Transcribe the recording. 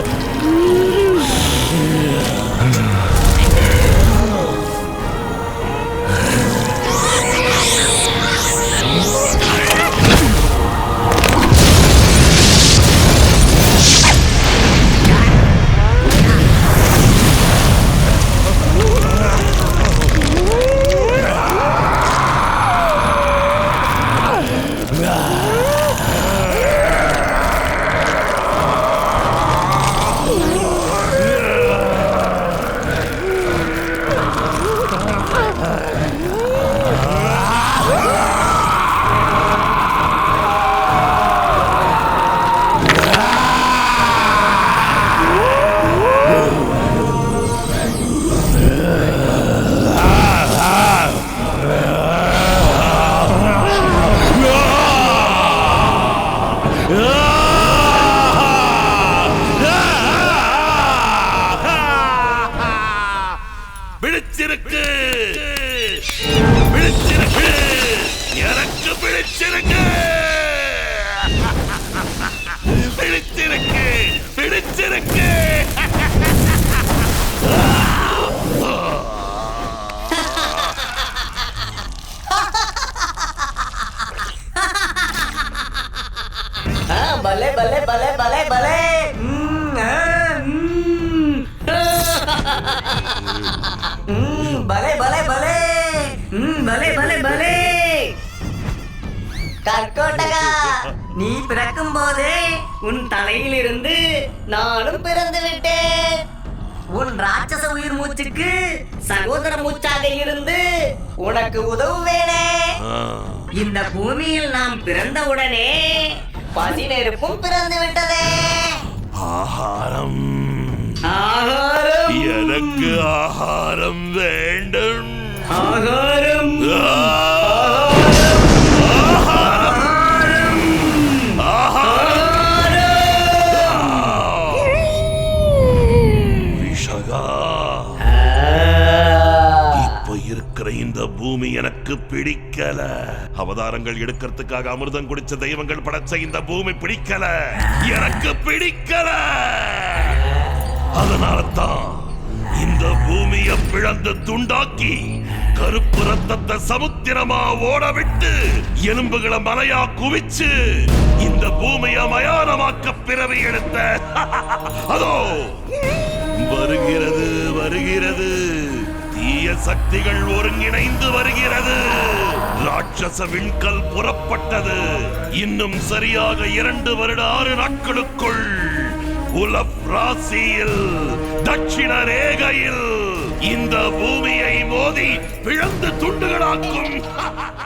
ああ。பலே பலே பலே பலே பலே. பலே பலே பலே. பலே பலே பலே. கர்க்கோட்டகா நீ பிறக்கும் போதே உன் தலையிலிருந்து நானும் பிறந்து விட்டேன். உன் ராட்சச உயிர் மூச்சுக்கு சகோதர மூச்சாக இருந்து உனக்கு உதவுவேனே. இந்த பூமியில் நாம் பிறந்தவுடனே பசி நெருப்பும் பிறந்து விட்டதே. ஆகாரம் ஆகாரம் எனக்கு ஆகாரம் வேண்டும். ஆகாரம் எனக்கு பிடிக்கல. அவதாரங்கள் எடுக்கிறதுக்காக அமிர்தம் குடிச்ச தெய்வங்கள் படைச்ச இந்த பூமி பிடிக்கல. எனக்கு பிடிக்கல. அதனால தான் இந்த பூமியை பிளந்து துண்டாக்கி கருப்பு ரத்தத்தை சமுத்திரமா ஓட விட்டு எலும்புகளை மலையா குவிச்சு இந்த பூமியை மயானமாக்க பிறவி எடுத்த. அதோ வருகிறது வருகிறது. தீய சக்திகள் ஒருங்கிணைந்து வருகிறது. ராட்சச விண்கல் புறப்பட்டது. இன்னும் சரியாக இரண்டு வருட ஆறு நாட்களுக்குள் உலப் ராசியில் தட்சிண ரேகையில் இந்த பூமியை மோதி பிளந்து துண்டுகளாக்கும்.